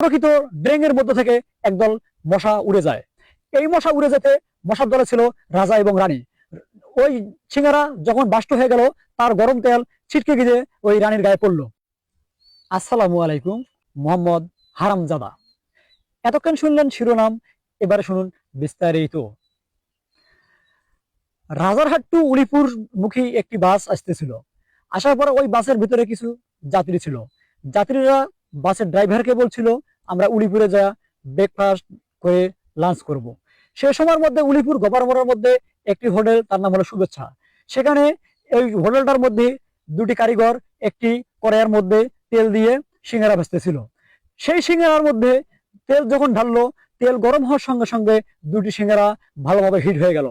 প্রকৃত ড্রেঙের মধ্য থেকে একদল মশা উড়ে যায়। এই মশা উড়ে যেতে মশার দলে ছিল রাজা এবং রানী। ওই সিঙ্গারা যখন বাষ্ট হয়ে গেল, তার গরম তেল ছিটকে গিয়ে ওই রানীর গায়ে পড়ল। আসসালামু আলাইকুম, মোহাম্মদ হারামজাদা। এতক্ষণ শুনলেন শিরোনাম, এবারে শুনুন বিস্তারিত। রাজারহাট টু উলিপুর মুখী একটি বাস আসতেছিল। আসার পর ওই বাসের ভিতরে কিছু যাত্রী ছিল। যাত্রীরা বাসের ড্রাইভারকে বলছিল আমরা উলিপুরে যা ব্রেকফাস্ট করে লাঞ্চ করব। সে সময়ের মধ্যে উলিপুর গভর্নরের মধ্যে একটি হোটেল, তার নাম হলো শুভেচ্ছা। সেখানে এই হোটেলটার মধ্যে দুটি কারিগর, একটি কড়াইয়ের মধ্যে তেল দিয়ে সিঙ্গারা ভাজতেছিল। সেই সিঙ্গারার মধ্যে তেল যখন ঢাললো, তেল গরম হওয়ার সঙ্গে সঙ্গে দুটি সিঙ্গারা ভালোভাবে হিট হয়ে গেল।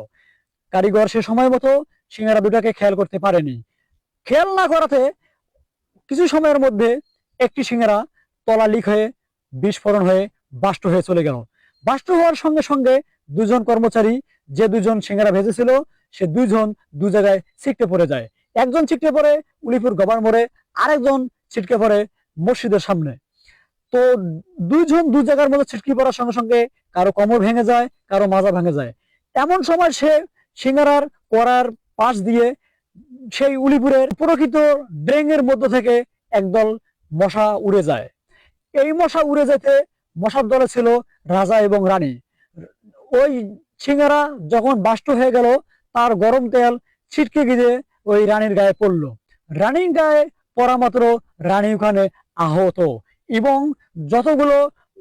কারিগর সে সময় মতো সিঙ্গারা দুটাকে খেয়াল করতে পারেনি। খেয়াল না করাতে কিছু সময়ের মধ্যে একটি সিঙ্গারা তলা লিক হয়ে বিস্ফোরণ হয়ে বাষ্ট হয়ে চলে গেল। বাষ্ট হওয়ার সঙ্গে সঙ্গে দুজন কর্মচারী, যে দুজন সিঙ্গারা ভেজেছিল, সে দুইজন দু জায়গায় ছিটকে পড়ে যায়। একজন ছিটকে পড়ে উলিপুর গভর্নরে আরেকজন ছিটকে পড়ে মসজিদের সামনে। তো দুইজন দু জায়গার মধ্যে ছিটকি পড়ার সঙ্গে সঙ্গে কারও কোমর ভেঙে যায়, কারও মাজা ভেঙে যায়। এমন সময় সে সিঙ্গারার করার পাশ দিয়ে সেই উলিপুরের প্রকৃত ড্রেঙের মধ্য থেকে একদল মশা উড়ে যায়। এই মশা উড়ে যেতে মশার দলে ছিল রাজা এবং রানী। ওই সিঙ্গারা যখন বাষ্ট হয়ে গেল, তার গরম তেল ছিটকে গিয়ে ওই রানীর গায়ে পড়ল। রানীর গায়ে পড়া মাত্র রানী ওখানে আহত এবং যতগুলো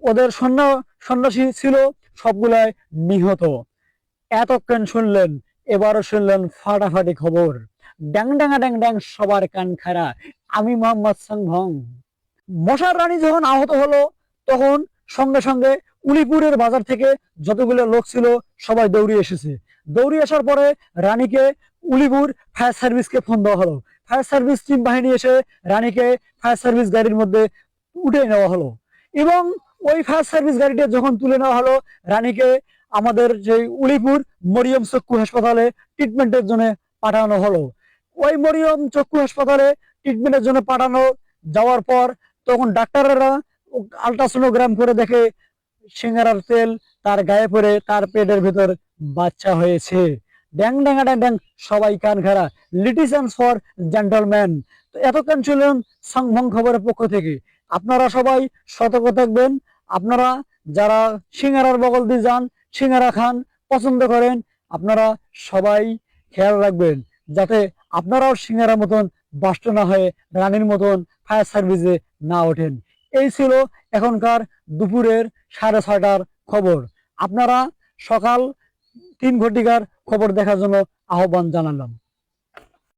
ওদের সৈন্য, সন্ন্যাসী ছিল, সবগুলাই নিহত। এতক্ষণ শুনলেন, এবারও শুনলেন ফাটাফাটি খবর। ড্যাং ড্যাঙা ড্যাং ড্যাং, সবার কান খারা আমি মোহাম্মদ সংভং। মশার রানী যখন আহত হলো, তখন সঙ্গে সঙ্গে উলিপুরের বাজার থেকে যতগুলো লোক ছিল সবাই দৌড়িয়ে এসেছে। দৌড়িয়ে আসার পরে রানীকে উলিপুর ফায়ার সার্ভিসকে ফোন দেওয়া হলো। ফায়ার সার্ভিস টিম বাহিনী এসে রানীকে ফায়ার সার্ভিস গাড়ির মধ্যে উঠে নেওয়া হলো এবং ওই ফায়ার সার্ভিস গাড়িটা যখন তুলে নেওয়া হলো, রানীকে আমাদের যে উলিপুর মরিয়ম চক্ষু হাসপাতালে ট্রিটমেন্টের জন্য পাঠানো হলো। ওই মরিয়ম চক্ষু হাসপাতালে ট্রিটমেন্টের জন্য পাঠানো যাওয়ার পর তখন ডাক্তাররা আলট্রাসোনোগ্রাম করে দেখে, সিঙ্গারার তেল তার গায়ে পড়ে, তার পেটের ভেতর বাচ্চা হয়েছে। ড্যাং ড্যাঙ্গা ড্যাং ড্যাং, সবাই কান খারা লিটিসেন্স ফর জেন্টলম্যান তো এতক্ষণ ছিলেন সংভং খবরের পক্ষ থেকে। আপনারা সবাই সতর্ক থাকবেন। আপনারা যারা সিঙ্গারার বগল দিয়ে যান, সিঙ্গারা খান, পছন্দ করেন, আপনারা সবাই খেয়াল রাখবেন। যাতে আপনারাও সিঙ্গারার মতন বাষ্ট না হয়ে রানীর মতন ফায়ার সার্ভিসে না ওঠেন। এই ছিল এখনকার দুপুরের সাড়ে ছয়টার খবর। আপনারা সকাল তিন ঘটিকার খবর দেখার জন্য আহ্বান জানালাম।